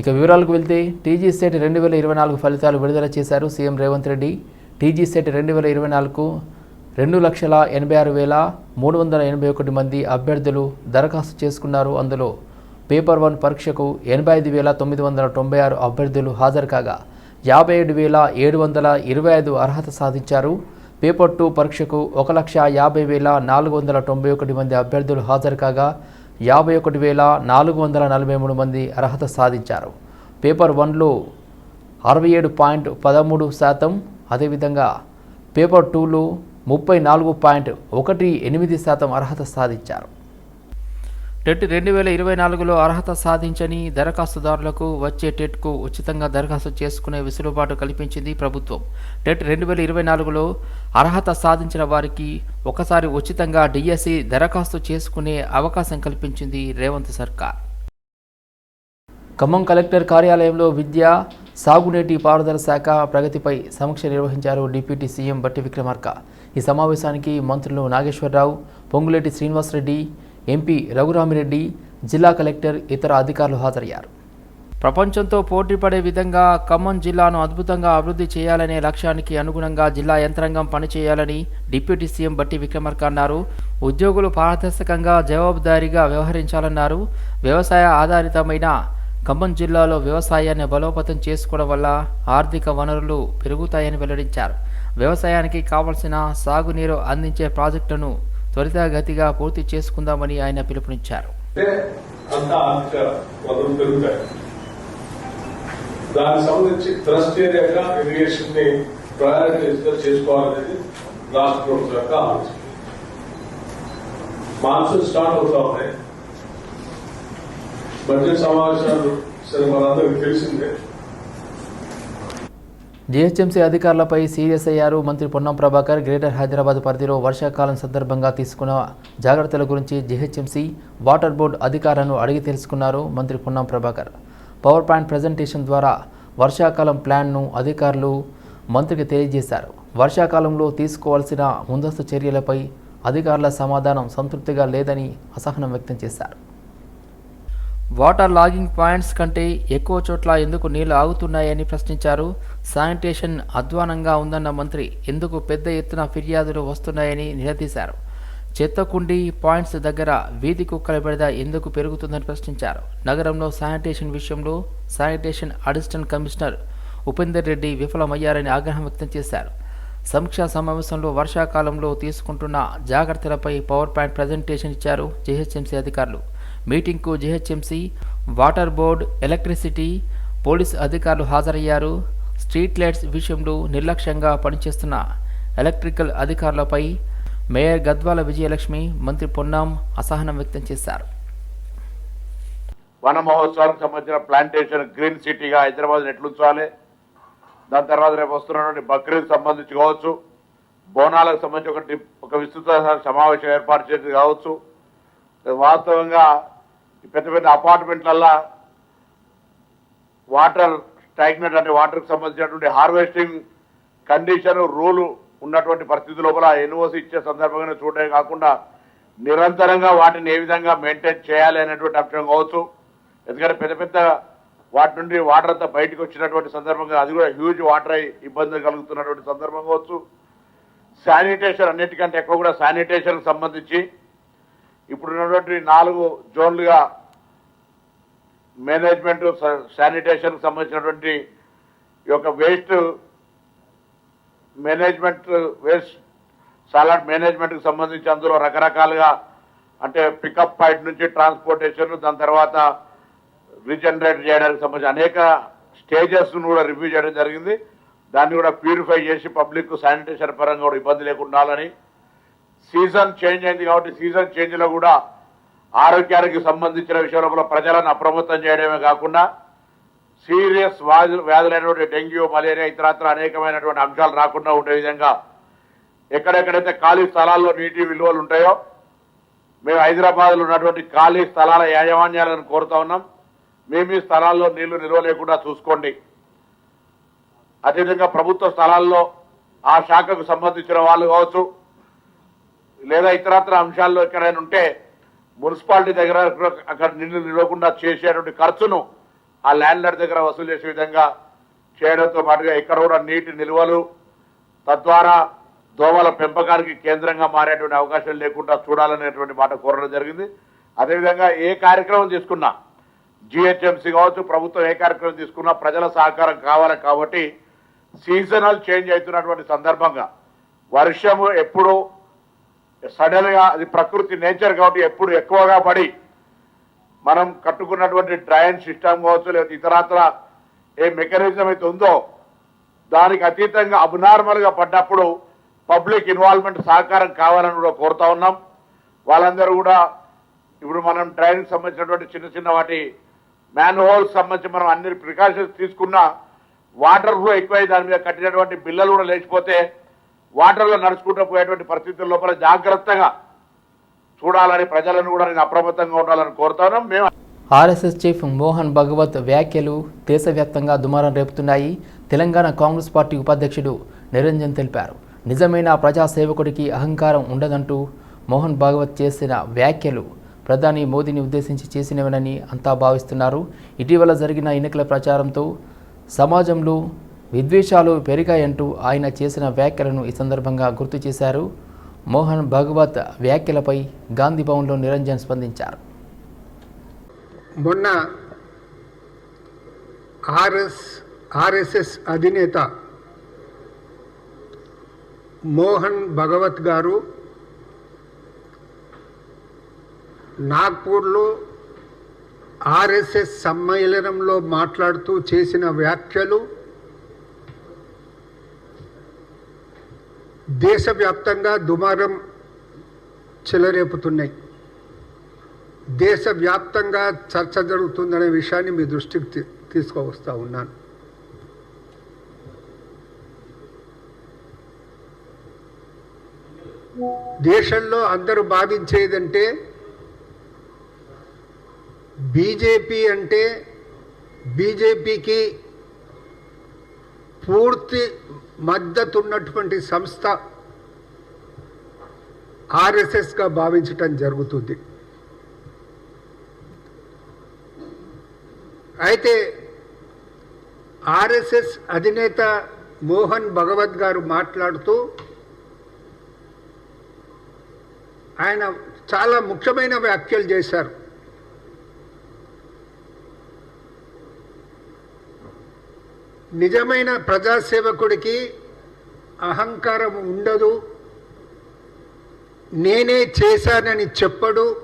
ఇక వివరాలకు వెళ్తే టీజీ సెట్ రెండు వేల ఇరవై నాలుగు ఫలితాలు విడుదల చేశారు CM Revanth Reddy. TG CET రెండు వేల ఇరవై నాలుగు రెండు లక్షల ఎనభై ఆరు వేల మూడు వందల ఎనభై ఒకటి మంది అభ్యర్థులు దరఖాస్తు చేసుకున్నారు. అందులో పేపర్ వన్ పరీక్షకు ఎనభై ఐదు వేల తొమ్మిది వందల తొంభై ఆరు అభ్యర్థులు హాజరు కాగా యాభై ఏడు వేల ఏడు వందల ఇరవై ఐదు అర్హత సాధించారు. పేపర్ టూ పరీక్షకు ఒక లక్ష యాభై వేల నాలుగు వందల తొంభై ఒకటి మంది అభ్యర్థులు హాజరు కాగా యాభై ఒకటి వేల నాలుగు వందల నలభై మూడు మంది అర్హత సాధించారు. పేపర్ వన్లో అరవై ఏడు పాయింట్ పదమూడు శాతం అదేవిధంగా పేపర్ టూలో ముప్పై నాలుగు పాయింట్ ఒకటి ఎనిమిది శాతం అర్హత సాధించారు. టెట్ రెండు వేల ఇరవై నాలుగులో అర్హత సాధించని దరఖాస్తుదారులకు వచ్చే టెట్కు ఉచితంగా దరఖాస్తు చేసుకునే వెసులుబాటు కల్పించింది ప్రభుత్వం. టెట్ రెండు వేల ఇరవై నాలుగులో అర్హత సాధించిన వారికి ఒకసారి ఉచితంగా డిఎస్సి దరఖాస్తు చేసుకునే అవకాశం కల్పించింది రేవంత్ సర్కార్. ఖమ్మం కలెక్టర్ కార్యాలయంలో విద్య సాగునీటి పారుదల శాఖ ప్రగతిపై సమీక్ష నిర్వహించారు డిప్యూటీ సీఎం బట్టి విక్రమార్క. ఈ సమావేశానికి మంత్రులు నాగేశ్వరరావు పొంగులేటి శ్రీనివాసరెడ్డి ఎంపీ రఘురామిరెడ్డి జిల్లా కలెక్టర్ ఇతర అధికారులు హాజరయ్యారు. ప్రపంచంతో పోటీ పడే విధంగా ఖమ్మం జిల్లాను అద్భుతంగా అభివృద్ధి చేయాలనే లక్ష్యానికి అనుగుణంగా జిల్లా యంత్రాంగం పనిచేయాలని డిప్యూటీ సీఎం బట్టి విక్రమార్క అన్నారు. ఉద్యోగులు పారదర్శకంగా జవాబుదారీగా వ్యవహరించాలన్నారు. వ్యవసాయ ఆధారితమైన ఖమ్మం జిల్లాలో వ్యవసాయాన్ని బలోపేతం చేసుకోవడం వల్ల ఆర్థిక వనరులు పెరుగుతాయని వెల్లడించారు. వ్యవసాయానికి కావలసిన సాగునీరు అందించే ప్రాజెక్టును త్వరితగతిగా పూర్తి చేసుకుందామని ఆయన పిలుపునిచ్చారు. దానికి సంబంధించి ట్రస్ట్ ఏరియాగా ఇరిగేషన్ని ప్రయారిటైజ్గా చేసుకోవాలనేది రాష్ట్ర ప్రభుత్వం యొక్క ఆలోచన. మాన్సూన్ స్టార్ట్ అవుతా ఉన్నాయి. బడ్జెట్ సమావేశాలు సరే మనందరికి తెలిసిందే. జీహెచ్ఎంసీ అధికారులపై సీరియస్ అయ్యారు మంత్రి పొన్నం ప్రభాకర్. గ్రేటర్ హైదరాబాద్ పరిధిలో వర్షాకాలం సందర్భంగా తీసుకున్న జాగ్రత్తల గురించి జీహెచ్ఎంసీ వాటర్ బోర్డు అధికారులను అడిగి తెలుసుకున్నారు మంత్రి Ponnam Prabhakar. Power point presentation ద్వారా వర్షాకాలం ప్లాన్ను అధికారులు మంత్రికి తెలియజేశారు. వర్షాకాలంలో తీసుకోవాల్సిన ముందస్తు చర్యలపై అధికారుల సమాధానం సంతృప్తిగా లేదని అసహనం వ్యక్తం చేశారు. వాటర్ లాగింగ్ పాయింట్స్ కంటే ఎక్కువ చోట్ల ఎందుకు నీళ్ళు ఆగుతున్నాయని ప్రశ్నించారు. శానిటేషన్ అధ్వానంగా ఉందన్న మంత్రి ఎందుకు పెద్ద ఎత్తున ఫిర్యాదులు వస్తున్నాయని నిలదీశారు. చెత్త కుండీ పాయింట్స్ దగ్గర వీధి కుక్కల బెడద ఎందుకు పెరుగుతుందని ప్రశ్నించారు. నగరంలో శానిటేషన్ విషయంలో sanitation assistant commissioner Upender Reddy విఫలమయ్యారని ఆగ్రహం వ్యక్తం చేశారు. సమీక్షా సమావేశంలో వర్షాకాలంలో తీసుకుంటున్న జాగ్రత్తలపై పవర్ పాయింట్ ప్రజెంటేషన్ ఇచ్చారు జీహెచ్ఎంసీ అధికారులు. మీటింగ్కు GHMC water board electricity police అధికారులు హాజరయ్యారు. స్ట్రీట్ లైట్స్ విషయంలో నిర్లక్ష్యంగా పనిచేస్తున్న ఎలక్ట్రికల్ అధికారులపై మేయర్ గద్వాల విజయలక్ష్మి మంత్రి పొన్నాం అసహనం వ్యక్తం చేశారు. వన మహోత్సవానికి సంబంధించిన ప్లాంటేషన్ గ్రీన్ సిటీగా హైదరాబాద్ ఎట్లుంచాలి దాని తర్వాత రేపు వస్తున్నటువంటి బక్రీద్ సంబంధించి కావచ్చు బోనాలకు సంబంధించి ఒకటి ఒక విస్తృత సమావేశం ఏర్పాటు చేసేది కావచ్చు. వాస్తవంగా పెద్ద పెద్ద అపార్ట్మెంట్లల్లా వాటర్ స్టాగ్నెట్ అంటే వాటర్కి సంబంధించినటువంటి హార్వెస్టింగ్ కండిషన్ రూలు ఉన్నటువంటి పరిస్థితి లోపల ఎన్ఓసి ఇచ్చే సందర్భంగా చూడటం కాకుండా నిరంతరంగా వాటిని ఏ విధంగా మెయింటైన్ చేయాలి అనేటువంటి అంశం కావచ్చు. ఎందుకంటే పెద్ద పెద్ద వాటి నుండి వాటర్ అంతా బయటకు వచ్చినటువంటి సందర్భంగా అది కూడా హ్యూజ్ వాటర్ అయి ఇబ్బంది కలుగుతున్నటువంటి సందర్భం కావచ్చు. శానిటేషన్ అన్నిటికంటే ఎక్కువ కూడా శానిటేషన్కి సంబంధించి ఇప్పుడున్నటువంటి నాలుగు జోన్లుగా మేనేజ్మెంట్ శానిటేషన్కు సంబంధించినటువంటి ఈ యొక్క వేస్ట్ మేనేజ్మెంట్ వేస్ట్ సాలాడ్ మేనేజ్మెంట్కి సంబంధించి అందులో రకరకాలుగా అంటే పికప్ పాయింట్ నుంచి ట్రాన్స్పోర్టేషన్ దాని తర్వాత రీజనరేట్ చేయడానికి సంబంధించి అనేక స్టేజెస్ను కూడా రివ్యూ చేయడం జరిగింది. దాన్ని కూడా ప్యూరిఫై చేసి పబ్లిక్ శానిటేషన్ పరంగా కూడా ఇబ్బంది లేకుండా ఉండాలని సీజన్ చేంజ్ అయింది కాబట్టి సీజన్ చేంజ్లో కూడా ఆరోగ్యానికి సంబంధించిన విషయంలో ప్రజలను అప్రమత్తం చేయడమే కాకుండా సీరియస్ వ్యాధులు వ్యాధులైనటువంటి డెంగ్యూ మలేరియా ఇతరత్ర అనేకమైనటువంటి అంశాలు రాకుండా ఉండే విధంగా ఎక్కడెక్కడైతే ఖాళీ స్థలాల్లో నీటి విలువలు ఉంటాయో మేము హైదరాబాద్లో ఉన్నటువంటి ఖాళీ స్థలాల యాజమాన్యాలను కోరుతా ఉన్నాం. మేము మీ స్థలాల్లో నీళ్ళు నిల్వ లేకుండా చూసుకోండి. అదేవిధంగా ప్రభుత్వ స్థలాల్లో ఆ శాఖకు సంబంధించిన వాళ్ళు కావచ్చు లేదా ఇతరత్ర అంశాల్లో ఎక్కడైనా ఉంటే మున్సిపాలిటీ దగ్గర అక్కడ నీళ్ళు నిలవకుండా చేసేటువంటి ఖర్చును ఆ ల్యాండ్లర్ దగ్గర వసూలు చేసే విధంగా చేయడంతో పాటుగా ఇక్కడ కూడా నీటి నిల్వలు తద్వారా దోమల పెంపకానికి కేంద్రంగా మారేటువంటి అవకాశం లేకుండా చూడాలనేటువంటి మాట కోరడం జరిగింది. అదేవిధంగా ఏ కార్యక్రమం తీసుకున్నా జిహెచ్ఎంసీ కావచ్చు ప్రభుత్వం ఏ కార్యక్రమం తీసుకున్నా ప్రజల సహకారం కావాలి కాబట్టి సీజనల్ చేంజ్ అవుతున్నటువంటి సందర్భంగా వర్షము ఎప్పుడు సడన్గా అది ప్రకృతి నేచర్ కాబట్టి ఎప్పుడు ఎక్కువగా పడి మనం కట్టుకున్నటువంటి డ్రైన్ సిస్టమ్ కావచ్చు లేదా ఇతరత్ర ఏ మెకానిజం అయితే ఉందో దానికి అతీతంగా అబ్నార్మల్గా పడ్డప్పుడు పబ్లిక్ ఇన్వాల్వ్మెంట్ సహకారం కావాలని కూడా కోరుతా ఉన్నాం. వాళ్ళందరూ కూడా ఇప్పుడు మనం డ్రైన్ సంబంధించినటువంటి చిన్న చిన్న వాటి మ్యాన్ హోల్స్ సంబంధించి మనం అన్ని ప్రికాషన్స్ తీసుకున్నా వాటర్ ఫ్లో ఎక్కువై దాని మీద కట్టినటువంటి బిల్లలు కూడా లేచిపోతే వాటర్లో నడుచుకుంటూ పోయేటువంటి పరిస్థితుల లోపల జాగ్రత్తగా చూడాలని ప్రజలను కూడా నేను అప్రమత్తంగా ఉండాలని కోరుతాను. మేము ఆర్ఎస్ఎస్ చీఫ్ మోహన్ భగవత్ వ్యాఖ్యలు దేశవ్యాప్తంగా దుమారం రేపుతున్నాయి. తెలంగాణ కాంగ్రెస్ పార్టీ ఉపాధ్యక్షుడు నిరంజన్ తెలిపారు. నిజమైన ప్రజాసేవకుడికి అహంకారం ఉండదంటూ మోహన్ భాగవత్ చేసిన వ్యాఖ్యలు ప్రధాని మోదీని ఉద్దేశించి చేసినవనని అంతా భావిస్తున్నారు. ఇటీవల జరిగిన ఎన్నికల ప్రచారంతో సమాజంలో విద్వేషాలు పెరిగాయంటూ ఆయన చేసిన వ్యాఖ్యలను ఈ సందర్భంగా గుర్తు చేశారు. మోహన్ భగవత్ వ్యాఖ్యలపై గాంధీ భవన్లో నిరంజన్ స్పందించారు. మొన్న ఆర్ఎస్ ఆర్ఎస్ఎస్ అధినేత మోహన్ భగవత్ గారు నాగ్పూర్లో ఆర్ఎస్ఎస్ సమ్మేళనంలో మాట్లాడుతూ చేసిన వ్యాఖ్యలు దేశవ్యాప్తంగా దుమారం చెలరేపుతున్నాయి. దేశవ్యాప్తంగా చర్చ జరుగుతుందనే విషయాన్ని మీ దృష్టికి తీ- తీసుకువస్తా ఉన్నాను. దేశంలో అందరూ భావించేదంటే బీజేపీ అంటే బీజేపీకి పూర్తి మద్దతున్నటువంటి సంస్థ ఆర్ఎస్ఎస్గా భావించటం జరుగుతుంది. అయితే ఆర్ఎస్ఎస్ అధినేత మోహన్ భగవత్ గారు మాట్లాడుతూ ఆయన చాలా ముఖ్యమైన వ్యాఖ్యలు చేశారు. నిజమైన ప్రజాసేవకుడికి అహంకారం ఉండదు. నేనే చేశానని చెప్పడు.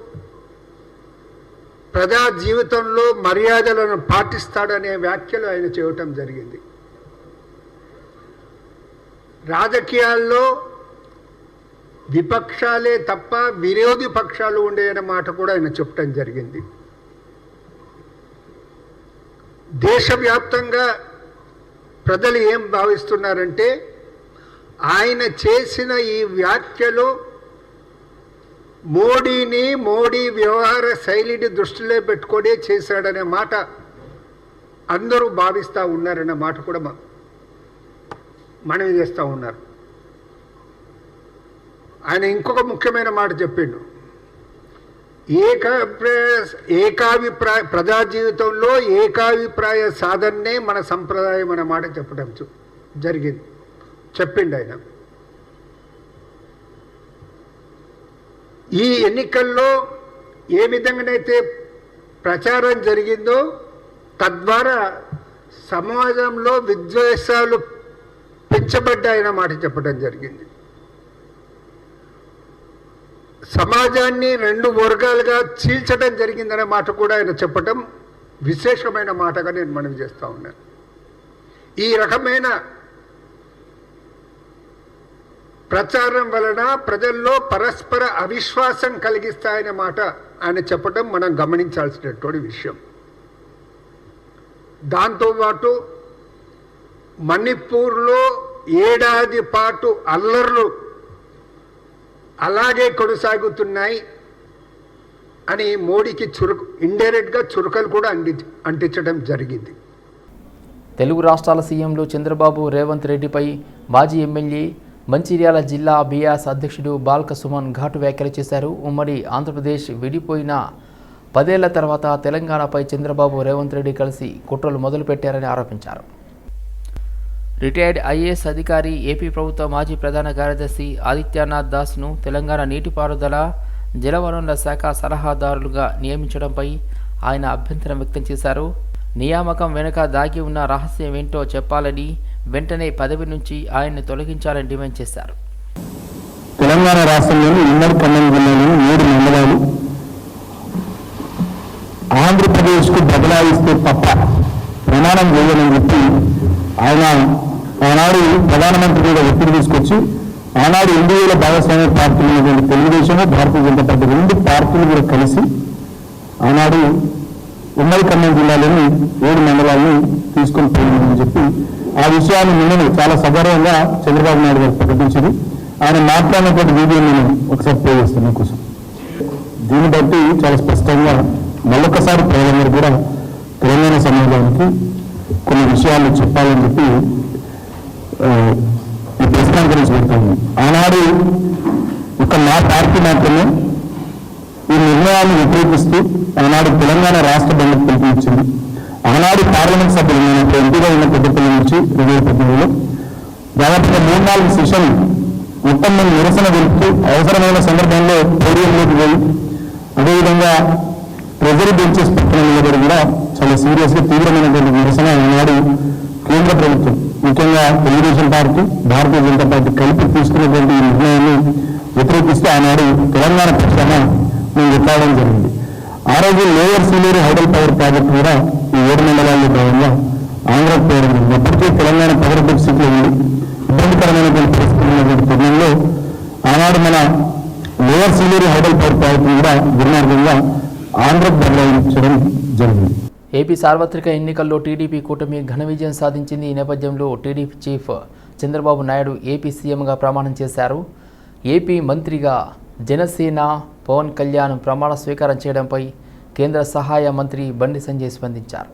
ప్రజా జీవితంలో మర్యాదలను పాటిస్తాడనే వ్యాఖ్యలు ఆయన చేయటం జరిగింది. రాజకీయాల్లో విపక్షాలే తప్ప విరోధి పక్షాలు ఉండేయన్న మాట కూడా ఆయన చెప్పడం జరిగింది. దేశవ్యాప్తంగా ప్రజలు ఏం భావిస్తున్నారంటే ఆయన చేసిన ఈ వ్యాఖ్యలు మోడీని మోడీ వ్యవహార శైలిని దృష్టిలో పెట్టుకొనే చేశాడనే మాట అందరూ భావిస్తూ ఉన్నారనే మాట కూడా మనవి చేస్తూ ఉన్నారు. ఆయన ఇంకొక ముఖ్యమైన మాట చెప్పిండు. ఏక ఏకాభిప్రాయ ప్రజా జీవితంలో ఏకాభిప్రాయ సాధనే మన సంప్రదాయం అనే మాట చెప్పడం జరిగింది. చెప్పిండు ఆయన. ఈ ఎన్నికల్లో ఏ విధంగానైతే ప్రచారం జరిగిందో తద్వారా సమాజంలో విద్వేషాలు పెంచబడ్డాయన్న మాట చెప్పడం జరిగింది. సమాజాన్ని రెండు వర్గాలుగా చీల్చడం జరిగిందనే మాట కూడా ఆయన చెప్పటం విశేషమైన మాటగా నేను మనవి చేస్తా ఉన్నాను ఈ రకమైన ప్రచారం వలన ప్రజల్లో పరస్పర అవిశ్వాసం కలిగిస్తాయనే మాట ఆయన చెప్పటం మనం గమనించాల్సినటువంటి విషయం. దాంతోపాటు మణిపూర్లో ఏడాది పాటు అల్లర్లు అలాగే కొనసాగుతున్నాయి అని మోడీకి చురుకు ఇండైరెక్ట్గా చురుకలు కూడా అంటి అంటించడం జరిగింది. తెలుగు రాష్ట్రాల సీఎంలు చంద్రబాబు రేవంత్ రెడ్డిపై మాజీ ఎమ్మెల్యే మంచిర్యాల జిల్లా బీఆర్ఎస్ అధ్యక్షుడు బాల్క సుమన్ ఘాటు వ్యాఖ్యలు చేశారు. ఉమ్మడి ఆంధ్రప్రదేశ్ విడిపోయిన పదేళ్ళ తర్వాత తెలంగాణపై చంద్రబాబు రేవంత్ రెడ్డి కలిసి కుట్రలు మొదలుపెట్టారని ఆరోపించారు. రిటైర్డ్ ఐఏఎస్ అధికారి ఏపీ ప్రభుత్వ మాజీ ప్రధాన కార్యదర్శి ఆదిత్యనాథ్ దాస్ను తెలంగాణ నీటిపారుదల జలవనరుల శాఖ సలహాదారులుగా నియమించడంపై ఆయన అభ్యంతరం వ్యక్తం చేశారు. నియామకం వెనుక దాగి ఉన్న రహస్యం ఏంటో చెప్పాలని వెంటనే పదవి నుంచి ఆయన్ని తొలగించాలని డిమాండ్ చేశారు. తెలంగాణ రాష్ట్రంలోని ఉమ్మడి ఖమ్మం జిల్లాలోని మూడు మండలాలు ఆంధ్రప్రదేశ్కు బదలాయిస్తే తప్ప ప్రమాణం చేయని చెప్పి ఆయన ఆనాడు ప్రధానమంత్రి కూడా ఒత్తిడి తీసుకొచ్చి ఆనాడు ఎన్డీఏలో భాగస్వామ్య పార్టీలు ఉన్నటువంటి తెలుగుదేశము భారతీయ జనతా పార్టీ రెండు పార్టీలు కూడా కలిసి ఆనాడు ఉమ్మడి ఖమ్మం జిల్లాలోని ఏడు మండలాలను తీసుకొని పోయిందని చెప్పి ఆ విషయాన్ని నేను చాలా సగర్వంగా చంద్రబాబు నాయుడు గారు ప్రకటించింది ఆయన మాట్లాడినటువంటి వీడియో నేను ఒకసారి ప్లే చేస్తాను మీకోసం. దీన్ని బట్టి చాలా స్పష్టంగా మళ్ళొకసారి ప్రజలందరూ కూడా తెలంగాణ సమాజానికి కొన్ని విషయాలు చెప్పాలని చెప్పి ఈ ప్రెస్ కాన్ఫరెన్స్ పెడతాను ఆనాడు ఒక మా పార్టీ మాత్రమే ఈ నిర్ణయాన్ని వ్యతిరేకిస్తూ ఆనాడు తెలంగాణ రాష్ట్ర బంధుకు పిలుపునిచ్చింది ఆనాడు పార్లమెంట్ సభ్యులు నేను ఎంపీగా ఉన్న పెద్దపల్లి నుంచి రెండు వేల పద్దెనిమిదిలో దాదాపుగా మూడు నాలుగు సెషన్లు మొత్తం మేము నిరసన తెలుపుతూ అవసరమైన సందర్భంలో పోడియంలోకి వెళ్ళి అదేవిధంగా ట్రెజరీ బెంచెస్ పక్కన నిలబడి కూడా చాలా సీరియస్గా తీవ్రమైనటువంటి నిరసన ఆనాడు కేంద్ర ప్రభుత్వం ముఖ్యంగా తెలుగుదేశం పార్టీ భారతీయ జనతా పార్టీ కలిపి తీసుకున్నటువంటి ఈ నిర్ణయాన్ని వ్యతిరేకిస్తూ ఆనాడు తెలంగాణ పక్షాన మేము చెప్పడం జరిగింది. ఆ రోజు lower Sileru hydel power project కూడా ఈ ఏడు మండలాల్లో భాగంగా ఆంధ్రకు పోవడం జరిగింది. అప్పటికే తెలంగాణ పవర్ డెఫిసిట్లో ఉంది. ఇబ్బందికరమైనటువంటి పరిస్థితులు ఉన్నటువంటి తరుణంలో ఆనాడు మన lower Sileru hydel power project కూడా దుర్మార్గంగా ఆంధ్రకు బదలాయించడం జరిగింది. ఏపీ సార్వత్రిక ఎన్నికల్లో టీడీపీ కూటమి ఘన విజయం సాధించింది. ఈ నేపథ్యంలో TDP chief Chandrababu Naidu AP సీఎంగా ప్రమాణం చేశారు. ఏపీ మంత్రిగా జనసేన పవన్ కళ్యాణ్ ప్రమాణ స్వీకారం చేయడంపై కేంద్ర సహాయ మంత్రి బండి సంజయ్ స్పందించారు.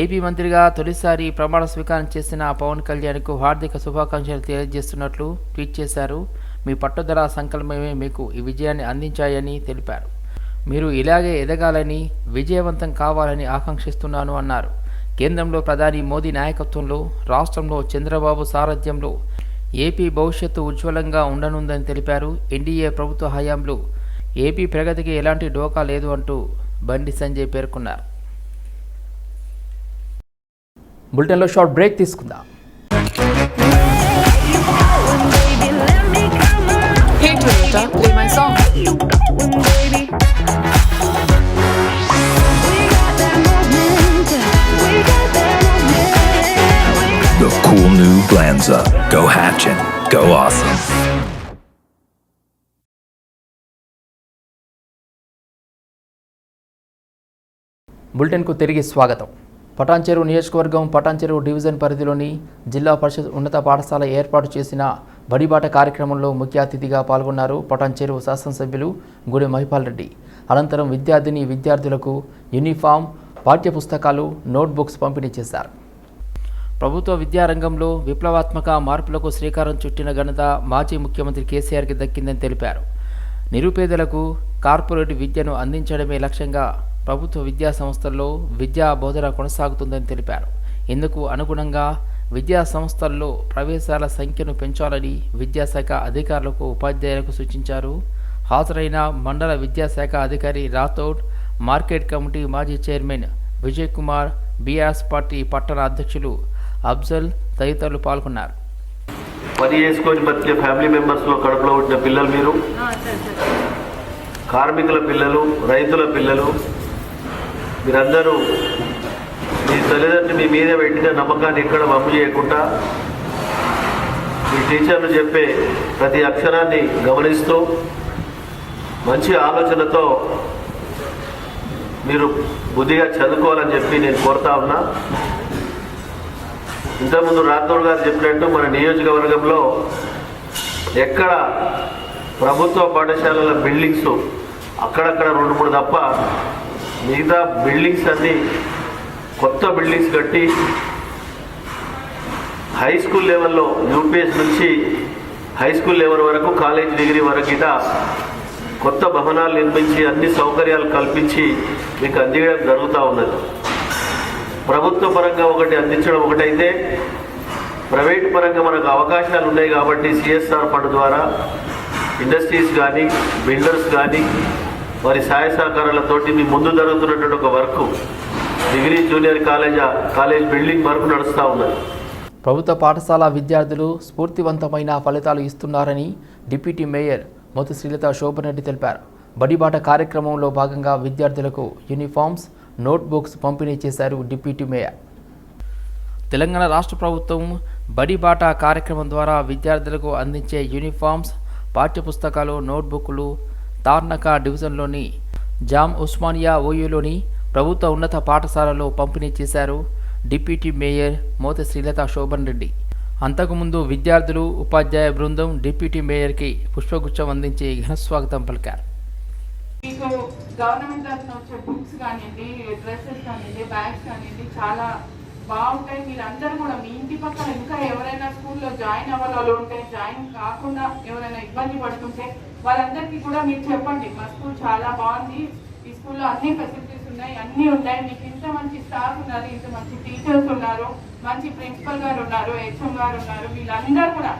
ఏపీ మంత్రిగా తొలిసారి ప్రమాణ స్వీకారం చేసిన పవన్ కళ్యాణ్కు హార్దిక శుభాకాంక్షలు తెలియజేస్తున్నట్లు ట్వీట్ చేశారు. మీ పట్టుదల సంకల్పమే మీకు ఈ విజయాన్ని అందించాయని తెలిపారు. మీరు ఇలాగే ఎదగాలని విజయవంతం కావాలని ఆకాంక్షిస్తున్నాను అన్నారు. కేంద్రంలో ప్రధాని మోదీ నాయకత్వంలో రాష్ట్రంలో చంద్రబాబు సారథ్యంలో ఏపీ భవిష్యత్తు ఉజ్వలంగా ఉండనుందని తెలిపారు ఎన్డీఏ ప్రభుత్వ హయాంలో. ఏపీ ప్రగతికి ఎలాంటి డోకా లేదు అంటూ బండి సంజయ్ పేర్కొన్నారు. బులెటిన్లో షార్ట్ బ్రేక్ తీసుకుందాం. Hey play my song. Cool new Glanza. Go hatching. Go awesome. బులెటిన్కు తిరిగి స్వాగతం పటాన్చెరు నియోజకవర్గం పటాన్చెరు డివిజన్ పరిధిలోని జిల్లా పరిషత్ ఉన్నత పాఠశాల ఏర్పాటు చేసిన బడిబాట కార్యక్రమంలో ముఖ్య అతిథిగా పాల్గొన్నారు పటాన్చెరు శాసనసభ్యులు గుడి మహిపాల్ రెడ్డి అనంతరం విద్యార్థిని విద్యార్థులకు యూనిఫామ్ పాఠ్యపుస్తకాలు నోట్బుక్స్ పంపిణీ చేశారు ప్రభుత్వ విద్యారంగంలో విప్లవాత్మక మార్పులకు శ్రీకారం చుట్టిన ఘనత మాజీ ముఖ్యమంత్రి కేసీఆర్కి దక్కిందని తెలిపారు. నిరుపేదలకు కార్పొరేట్ విద్యను అందించడమే లక్ష్యంగా ప్రభుత్వ విద్యా సంస్థల్లో విద్యా బోధన కొనసాగుతుందని తెలిపారు. ఇందుకు అనుగుణంగా విద్యా సంస్థల్లో ప్రవేశాల సంఖ్యను పెంచాలని విద్యాశాఖ అధికారులకు ఉపాధ్యాయులకు సూచించారు. హాజరైన మండల విద్యాశాఖ అధికారి రాథోడ్ మార్కెట్ కమిటీ మాజీ chairman Vijay Kumar BRS party పట్టణ అధ్యక్షులు అఫ్జల్ తదితరులు పాల్గొన్నారు. పని చేసుకొని బతికే ఫ్యామిలీ మెంబర్స్లో కడుపులో పుట్టిన పిల్లలు మీరు? కార్మికుల పిల్లలు రైతుల పిల్లలు మీరందరూ మీ తల్లిదండ్రులు మీ మీద పెట్టిన నమ్మకాన్ని ఎక్కడ వమ్ము చేయకుండా మీ టీచర్లు చెప్పే ప్రతి అక్షరాన్ని గమనిస్తూ మంచి ఆలోచనతో మీరు బుద్ధిగా చదువుకోవాలని చెప్పి నేను కోరుతా ఉన్నా. ఇంతకుముందు రాథోడ్ గారు చెప్పినట్టు మన నియోజకవర్గంలో ఎక్కడ ప్రభుత్వ పాఠశాలల బిల్డింగ్స్ అక్కడక్కడ రెండు మూడు తప్ప మిగతా బిల్డింగ్స్ అన్నీ కొత్త బిల్డింగ్స్ కట్టి హై స్కూల్ లెవెల్లో యూపీఎస్ నుంచి హై స్కూల్ లెవెల్ వరకు కాలేజ్ డిగ్రీ వరకు ఇట కొత్త భవనాలు నిర్మించి అన్ని సౌకర్యాలు కల్పించి మీకు అందించడం జరుగుతూ ఉన్నది. ప్రభుత్వ పరంగా ఒకటి అందించడం ఒకటైతే ప్రైవేట్ పరంగా మనకు అవకాశాలు ఉన్నాయి కాబట్టి సిఎస్ఆర్ ఫండ్ ద్వారా ఇండస్ట్రీస్ కానీ బిల్డర్స్ కానీ వారి సహాయ సహకారాలతోటి మీ ముందు జరుగుతున్నటువంటి ఒక work degree junior college college building work నడుస్తూ ఉన్నది. ప్రభుత్వ పాఠశాల విద్యార్థులు స్ఫూర్తివంతమైన ఫలితాలు ఇస్తున్నారని డిప్యూటీ మేయర్ మోతు శ్రీలత శోభన్ రెడ్డి తెలిపారు. బడిబాట కార్యక్రమంలో భాగంగా విద్యార్థులకు యూనిఫామ్స్ నోట్బుక్స్ పంపిణీ చేశారు డిప్యూటీ మేయర్. తెలంగాణ రాష్ట్ర ప్రభుత్వం బడిబాట కార్యక్రమం ద్వారా విద్యార్థులకు అందించే యూనిఫామ్స్ పాఠ్యపుస్తకాలు నోట్బుక్లు తార్నక డివిజన్లోని జామ్ ఉస్మానియా ఓయూలోని ప్రభుత్వ ఉన్నత పాఠశాలలో పంపిణీ చేశారు డిప్యూటీ మేయర్ మోత శ్రీలత శోభన్ రెడ్డి. అంతకుముందు విద్యార్థులు ఉపాధ్యాయ బృందం డిప్యూటీ మేయర్కి పుష్పగుచ్చం అందించి ఘనస్వాగతం పలికారు. మీకు గవర్నమెంట్ తరఫున వచ్చే బుక్స్ కానివ్వండి డ్రెస్సెస్ కానివ్వండి బ్యాగ్స్ కానివ్వండి చాలా బాగుంటాయి. మీరు కూడా మీ ఇంటి పక్కన ఇంకా ఎవరైనా స్కూల్లో జాయిన్ అవ్వాలి వాళ్ళు ఉంటే జాయిన్ కాకుండా ఎవరైనా ఇబ్బంది పడుతుంటే వాళ్ళందరికీ కూడా మీరు చెప్పండి. మా స్కూల్ చాలా బాగుంది. ఈ స్కూల్లో అన్ని ఫెసిలిటీస్ ఉన్నాయి అన్నీ ఉన్నాయి మీకు ఇంత మంచి స్టాఫ్ ఉన్నారు ఇంత మంచి టీచర్స్ ఉన్నారు మంచి ప్రిన్సిపల్ గారు ఉన్నారు హెచ్ఎం గారు ఉన్నారు వీళ్ళందరూ కూడా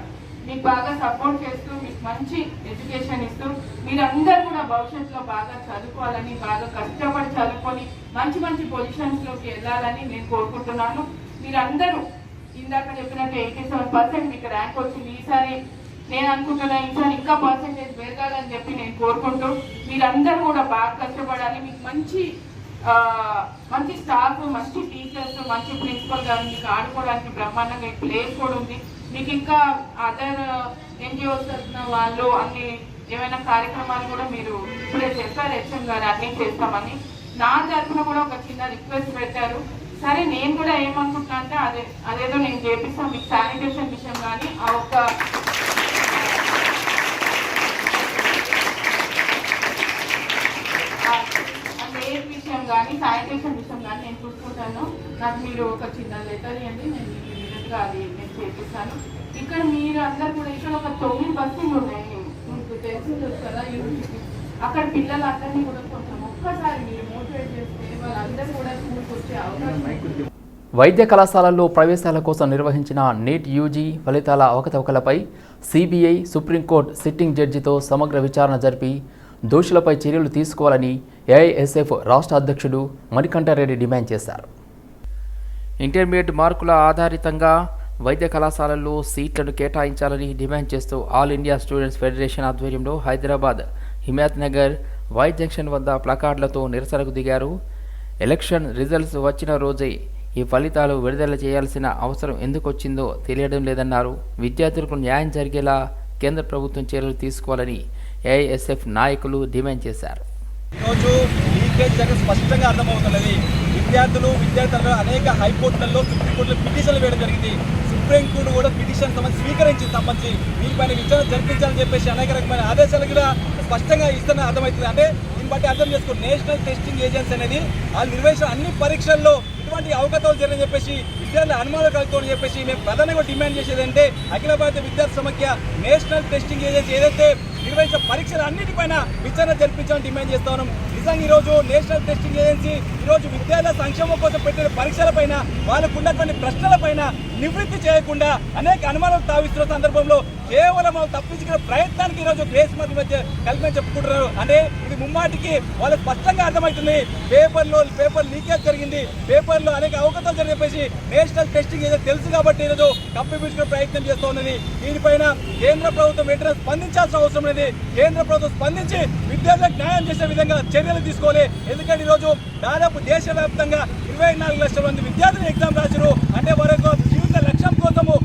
మీకు బాగా సపోర్ట్ చేస్తూ మీకు మంచి ఎడ్యుకేషన్ ఇస్తూ మీరందరూ కూడా భవిష్యత్తులో బాగా చదువుకోవాలని బాగా కష్టపడి చదువుకొని మంచి మంచి పొజిషన్స్లోకి వెళ్ళాలని నేను కోరుకుంటున్నాను. మీరందరూ ఇందాక చెప్పినట్టు ఎయిటీ సెవెన్ పర్సెంట్ మీకు ర్యాంక్ వచ్చింది. ఈసారి నేను అనుకుంటున్నా ఈసారి ఇంకా పర్సెంటేజ్ పెరగాలని చెప్పి నేను కోరుకుంటూ మీరందరూ కూడా బాగా కష్టపడాలి. మీకు మంచి మంచి స్టాఫ్ మంచి టీచర్స్ మంచి ప్రిన్సిపల్ గారు మీకు ఆడుకోవడానికి బ్రహ్మాండంగా ప్లేస్ కూడా ఉంది. మీకు ఇంకా అదర్ ఎన్జిఓస్ తరఫున వాళ్ళు అన్ని ఏమైనా కార్యక్రమాలు కూడా మీరు ఇప్పుడే చెప్పారు హెచ్ఎం గారు అన్ని చేస్తామని. నా తరఫున కూడా ఒక చిన్న రిక్వెస్ట్ పెట్టారు. సరే నేను కూడా ఏమనుకుంటున్నా అంటే అదే అదేదో నేను చేపిస్తాను మీకు శానిటేషన్ విషయం కానీ ఆ ఒక్క విషయం కానీ శానిటేషన్ విషయం కానీ నేను చూసుకుంటాను. నాకు మీరు ఒక చిన్న లెటర్ ఇవ్వండి నేను ఇమీడియట్గా అది నేను చేపిస్తాను. ఇక్కడ మీరు అందరు కూడా ఇక్కడ ఒక తొమ్మిది బస్సులు ఉన్నాయి. మీకు తెలిసింది కదా యూనివర్సిటీ. అక్కడ పిల్లలందరినీ కూడా కొంచెం ఒక్కసారి మీరు మోటివేట్ చేస్తే వాళ్ళందరూ కూడా స్కూల్కి వచ్చే అవకాశం వైద్య కళాశాలల్లో ప్రవేశాల కోసం నిర్వహించిన నీట్ యూజీ ఫలితాల అవకతవకలపై సిబిఐ సుప్రీంకోర్టు సిట్టింగ్ జడ్జితో సమగ్ర విచారణ జరిపి దోషులపై చర్యలు తీసుకోవాలని ఏఐఎస్ఎఫ్ రాష్ట్ర అధ్యక్షుడు మణికంఠారెడ్డి డిమాండ్ చేశారు. ఇంటర్మీడియట్ మార్కుల ఆధారితంగా వైద్య కళాశాలల్లో సీట్లను కేటాయించాలని డిమాండ్ చేస్తూ ఆల్ ఇండియా స్టూడెంట్స్ ఫెడరేషన్ ఆధ్వర్యంలో హైదరాబాద్ హిమాయత్ నగర్ వై జంక్షన్ వద్ద ప్లకార్డులతో నిరసనకు దిగారు. ఎలక్షన్ రిజల్ట్స్ వచ్చిన రోజే ఈ ఫలితాలు విడుదల చేయాల్సిన అవసరం ఎందుకు వచ్చిందో తెలియడం లేదన్నారు. విద్యార్థులకు న్యాయం జరిగేలా కేంద్ర ప్రభుత్వం చర్యలు తీసుకోవాలని ఏఐఎస్ఎఫ్ నాయకులు డిమాండ్ చేశారు. ఈరోజు లీకేజ్ స్పష్టంగా అర్థమవుతున్నది. విద్యార్థులు విద్యార్థులు అనేక హైకోర్టులలో సుప్రీంకోర్టులో పిటిషన్లు వేయడం జరిగింది. సుప్రీంకోర్టు కూడా పిటిషన్ సంబంధించి స్వీకరించింది సంబంధించి. దీనిపైన విచారణ జరిపించాలని చెప్పేసి అనేక రకమైన ఆదేశాలు కూడా స్పష్టంగా ఇస్తున్న అర్థమవుతుంది. అంటే దీన్ని బట్టి అర్థం చేసుకో నేషనల్ టెస్టింగ్ ఏజెన్సీ అనేది వాళ్ళు నిర్వహించిన అన్ని పరీక్షల్లో ఇటువంటి అవకతవలు జరిగిన చెప్పేసి విద్యార్థుల అనుమానాలు కలుగుతామని చెప్పేసి మేము ప్రధానంగా డిమాండ్ చేసేది అంటే అఖిల భారత విద్యార్థి సమాఖ్య నేషనల్ టెస్టింగ్ ఏజెన్సీ ఏదైతే నిర్వహించిన పరీక్షలు అన్నిటిపైన విచారణ జరిపించాలని డిమాండ్ చేస్తా ఉన్నాం. నిజంగా ఈరోజు నేషనల్ టెస్టింగ్ ఏజెన్సీ ఈరోజు విద్యార్థుల సంక్షేమం కోసం పెట్టిన పరీక్షలపైన వాళ్ళకు ఉన్నటువంటి ప్రశ్నలపైన నివృత్తి చేయకుండా అనేక అనుమానాలు తావిస్తున్న సందర్భంలో కేవలం వాళ్ళు తప్పించుకునే ప్రయత్నానికి ఈరోజు గ్రేస్ మధ్య మధ్య కలిపి చెప్పుకుంటున్నారు. అంటే ఇది ముమ్మాటికి వాళ్ళకి స్పష్టంగా అర్థమవుతుంది. పేపర్లో పేపర్ లీకేజ్ జరిగింది. పేపర్లో అనేక అవకతలు జరిగి చెప్పేసి నేషనల్ టెస్టింగ్ ఏదో తెలుసు కాబట్టి ఈరోజు కప్పిపించుకునే ప్రయత్నం చేస్తోందని దీనిపైన కేంద్ర ప్రభుత్వం వెంటనే స్పందించాల్సిన అవసరం అనేది కేంద్ర ప్రభుత్వం స్పందించి విద్యార్థులకు న్యాయం చేసే విధంగా చర్యలు తీసుకోవాలి. ఎందుకంటే ఈరోజు దాదాపు దేశవ్యాప్తంగా ఇరవై నాలుగు లక్షల మంది విద్యార్థులు ఎగ్జామ్ రాశారు అంటే వారి యొక్క జీవిత లక్ష్యం కోసము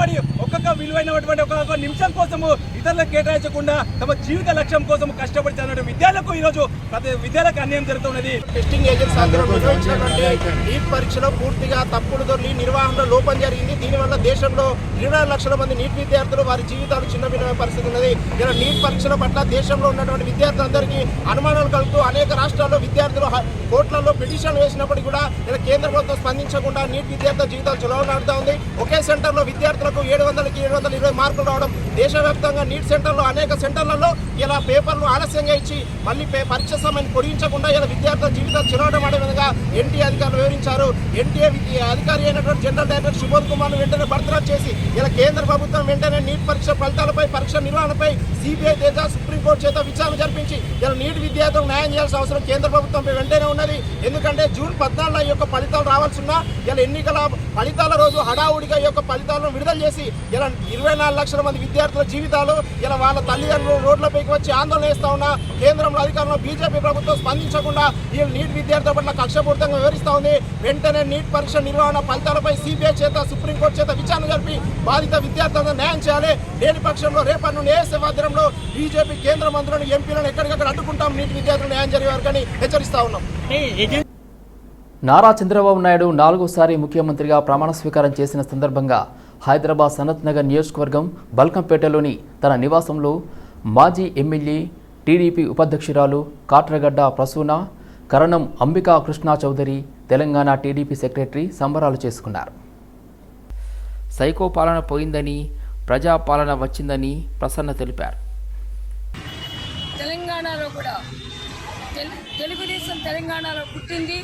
కష్టపడి ఒక్కొక్క విలువైనటువంటి ఒక్కొక్క నిమిషం కోసము ఇతరులకు కేటాయించకుండా తమ జీవిత లక్ష్యం కోసం కష్టపడి చదివిన విద్యార్థులకు ఈరోజు ప్రతి విద్యార్థులకు అన్యాయం జరుగుతున్నది టెస్టింగ్ ఏజెన్సీ ఆధ్వర్యంలో నిర్వహించినటువంటి నీట్ పరీక్షలో పూర్తిగా తప్పుడు దొరికి నిర్వహణలో లోపం జరిగింది. దీనివల్ల దేశంలో ఇరవై లక్షల మంది నీట్ విద్యార్థులు వారి జీవితాలు చిన్నభిన్న పరిస్థితి ఉన్నది. ఇలా నీట్ పరీక్షల పట్ల దేశంలో ఉన్నటువంటి విద్యార్థులందరికీ అనుమానాలు కలుగుతూ అనేక రాష్ట్రాల్లో విద్యార్థులు హ- కోర్టులలో పిటిషన్లు వేసినప్పటికీ కూడా ఇలా కేంద్ర ప్రభుత్వం స్పందించకుండా నీట్ విద్యార్థుల జీవితాలు చులవనాడుతూ ఉంది. ఒకే సెంటర్లో విద్యార్థులకు ఏడు వందలకి ఏడు వందల ఇరవై మార్కులు రావడం దేశవ్యాప్తంగా నీట్ సెంటర్లో అనేక సెంటర్లలో ఇలా పేపర్లు ఆలస్యంగా ఇచ్చి మళ్ళీ పే- పరీక్ష సమయాన్ని పొడిగించకుండా ఇలా విద్యార్థుల జీవితాలు చిరవడం అనే విధంగా ఎన్టీ అధికారులు వివరించారు. ఎన్టీఏ అధికారి అయినటువంటి జనరల్ డైరెక్టర్ సుబోధ్ కుమార్ వెంటనే బర్తరఫ్ చేసి ఇలా కేంద్ర ప్రభుత్వం వెంటనే నీట్ పరీక్ష ఫలితాలపై పరీక్ష నిర్వహణపై సిబిఐ చేత సుప్రీంకోర్టు చేత విచారణ జరిపించి ఇలా నీట్ విద్యార్థులకు న్యాయం చేయాల్సిన అవసరం కేంద్ర ప్రభుత్వంపై వెంటనే ఉన్నది. ఎందుకంటే జూన్ పద్నాలుగు యొక్క ఫలితాలు రావాల్సిన ఇలా ఎన్నికల ఫలితాల రోజు హడావుడిగా యొక్క ఫలితాలను విడుదల చేసి ఇలా ఇరవై నాలుగు లక్షల మంది విద్యార్థుల జీవితాలు ఇలా వాళ్ళ తల్లిదండ్రులు రోడ్లపైకి వచ్చి ఆందోళన చేస్తా ఉన్న కేంద్రంలో అధికారంలో బీజేపీ ప్రభుత్వం స్పందించకుండా ఈ నీట్ విద్యార్థుల పట్ల కక్షపూర్తంగా వివరిస్తా ఉంది. వెంటనే నీట్ పరీక్ష నిర్వహణ ఫలితాలపై సిబిఐ చేత సుప్రీంకోర్టు చేత విచారణ జరిపి బాధిత విద్యార్థులను న్యాయం చేయాలి. లేని పక్షంలో రేపటి నుండి ఏఎస్ఎఫ్ ఆధ్వర్యంలో బీజేపీ కేంద్ర మంత్రులను ఎంపీలను ఎక్కడికక్కడ అడ్డుకుంటాం? నీట్ విద్యార్థులు న్యాయం జరిగేవారు కానీ హెచ్చరిస్తా ఉన్నాం. నారా చంద్రబాబు నాయుడు నాలుగోసారి ముఖ్యమంత్రిగా ప్రమాణ స్వీకారం చేసిన సందర్భంగా హైదరాబాద్ సనత్ నగర్ నియోజకవర్గం బల్కంపేటలోని తన నివాసంలో మాజీ ఎమ్మెల్యే టీడీపీ ఉపాధ్యక్షురాలు కాట్రగడ్డ ప్రసూన కరణం అంబికా కృష్ణా చౌదరి తెలంగాణ టీడీపీ సెక్రటరీ సంబరాలు చేసుకున్నారు. సైకో పాలన పోయిందని ప్రజాపాలన వచ్చిందని ప్రసన్న తెలిపారు. తెలంగాణలో కూడా తెలుగుదేశం తెలంగాణలో పుట్టింది.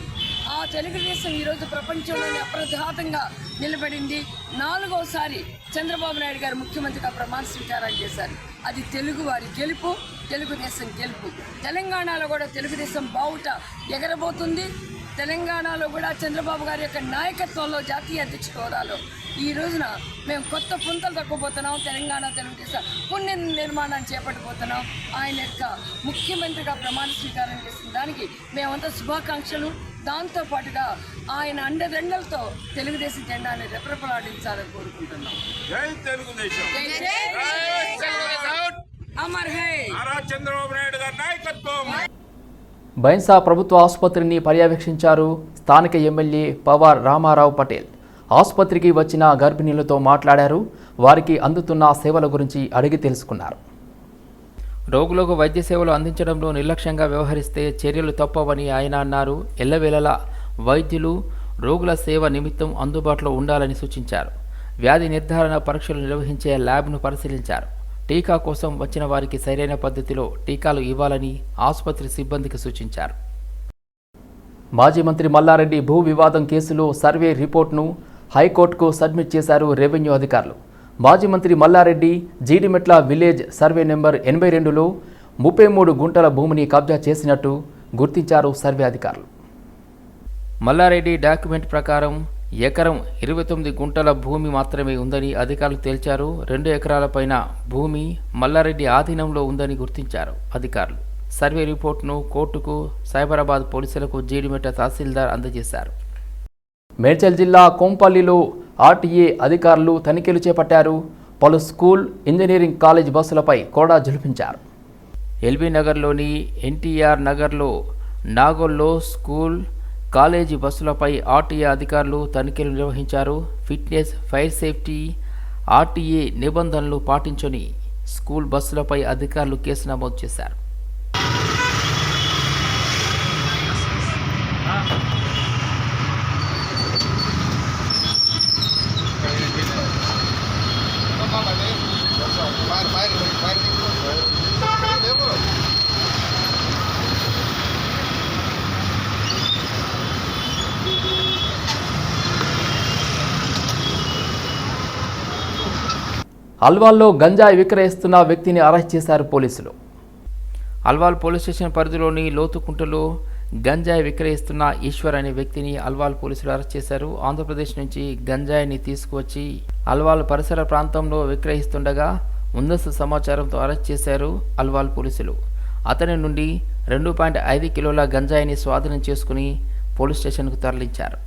ఆ తెలుగుదేశం ఈరోజు ప్రపంచంలోనే అప్రధాతంగా నిలబడింది. నాలుగోసారి చంద్రబాబు నాయుడు గారు ముఖ్యమంత్రిగా ప్రమాణ స్వీకారం చేశారు. అది తెలుగు వారి గెలుపు తెలుగుదేశం గెలుపు. తెలంగాణలో కూడా తెలుగుదేశం బావుట ఎగరబోతుంది. తెలంగాణలో కూడా చంద్రబాబు గారి యొక్క నాయకత్వంలో జాతీయ అధ్యక్ష హోదాలో ఈ రోజున మేము కొత్త పుంతలు తక్కువపోతున్నాం తెలంగాణ తెలుగుదేశం పుణ్య నిర్మాణాన్ని చేపట్టబోతున్నాం ఆయన యొక్క ముఖ్యమంత్రిగా ప్రమాణ స్వీకారం చేసిన దానికి మేమంతా శుభాకాంక్షలు దాంతో పాటుగా ఆయన అండదండలతో తెలుగుదేశం జెండాని రెపరెపలాడించాలని కోరుకుంటున్నాం జై తెలుగుదేశం. అమర్ హై చంద్రబాబు నాయుడు గారి నాయకత్వం బైన్సా ప్రభుత్వ ఆసుపత్రిని పర్యవేక్షించారు స్థానిక ఎమ్మెల్యే పవార్ రామారావు పటేల్. ఆసుపత్రికి వచ్చిన గర్భిణీలతో మాట్లాడారు. వారికి అందుతున్న సేవల గురించి అడిగి తెలుసుకున్నారు. రోగులకు వైద్య సేవలు అందించడంలో నిర్లక్ష్యంగా వ్యవహరిస్తే చర్యలు తప్పవని ఆయన అన్నారు. ఎల్లవేళలా వైద్యులు రోగుల సేవ నిమిత్తం అందుబాటులో ఉండాలని సూచించారు. వ్యాధి నిర్ధారణ పరీక్షలు నిర్వహించే ల్యాబ్ను పరిశీలించారు. టీకా కోసం వచ్చిన వారికి సరైన పద్ధతిలో టీకాలు ఇవ్వాలని ఆసుపత్రి సిబ్బందికి సూచించారు. మాజీ మంత్రి మల్లారెడ్డి భూ వివాదం కేసులో సర్వే రిపోర్ట్ను హైకోర్టుకు సబ్మిట్ చేశారు రెవెన్యూ అధికారులు. మాజీ మంత్రి Malla Reddy Jeedimetla village survey number ఎనభై రెండులో ముప్పై మూడు గుంటల భూమిని కబ్జా చేసినట్టు గుర్తించారు సర్వే అధికారులు. మల్లారెడ్డి డాక్యుమెంట్ ప్రకారం ఎకరం ఇరవై తొమ్మిది గుంటల భూమి మాత్రమే ఉందని అధికారులు తేల్చారు. రెండు ఎకరాల పైన భూమి మల్లారెడ్డి ఆధీనంలో ఉందని గుర్తించారు అధికారులు. సర్వే రిపోర్ట్ను కోర్టుకు సైబరాబాద్ పోలీసులకు జీడిమెట్ట తహసీల్దార్ అందజేశారు. మేడ్చల్ జిల్లా కోంపల్లిలో ఆర్టీఏ అధికారులు తనిఖీలు చేపట్టారు. పలు స్కూల్ ఇంజనీరింగ్ కాలేజ్ బస్సులపై కూడా జులిపించారు ఎల్బీ నగర్లోని ఎన్టీఆర్ నగర్లో నాగోల్లో స్కూల్ కాలేజీ బస్సులపై ఆర్టీఏ అధికారులు తనిఖీలు నిర్వహించారు. ఫిట్నెస్ ఫైర్ సేఫ్టీ ఆర్టీఏ నిబంధనలు పాటించని స్కూల్ బస్సులపై అధికారులు కేసు నమోదు చేశారు. అల్వాల్లో గంజాయి విక్రయిస్తున్న వ్యక్తిని అరెస్ట్ చేశారు పోలీసులు. అల్వాల్ పోలీస్ స్టేషన్ పరిధిలోని లోతుకుంటలో గంజాయి విక్రయిస్తున్న ఈశ్వర్ అనే వ్యక్తిని అల్వాల్ పోలీసులు అరెస్ట్ చేశారు. ఆంధ్రప్రదేశ్ నుంచి గంజాయిని తీసుకువచ్చి అల్వాల్ పరిసర ప్రాంతంలో విక్రయిస్తుండగా ముందస్తు సమాచారంతో అరెస్ట్ చేశారు అల్వాల్ పోలీసులు. అతని నుండి రెండు పాయింట్ ఐదు కిలోల గంజాయిని స్వాధీనం చేసుకుని పోలీస్ స్టేషన్కు తరలించారు.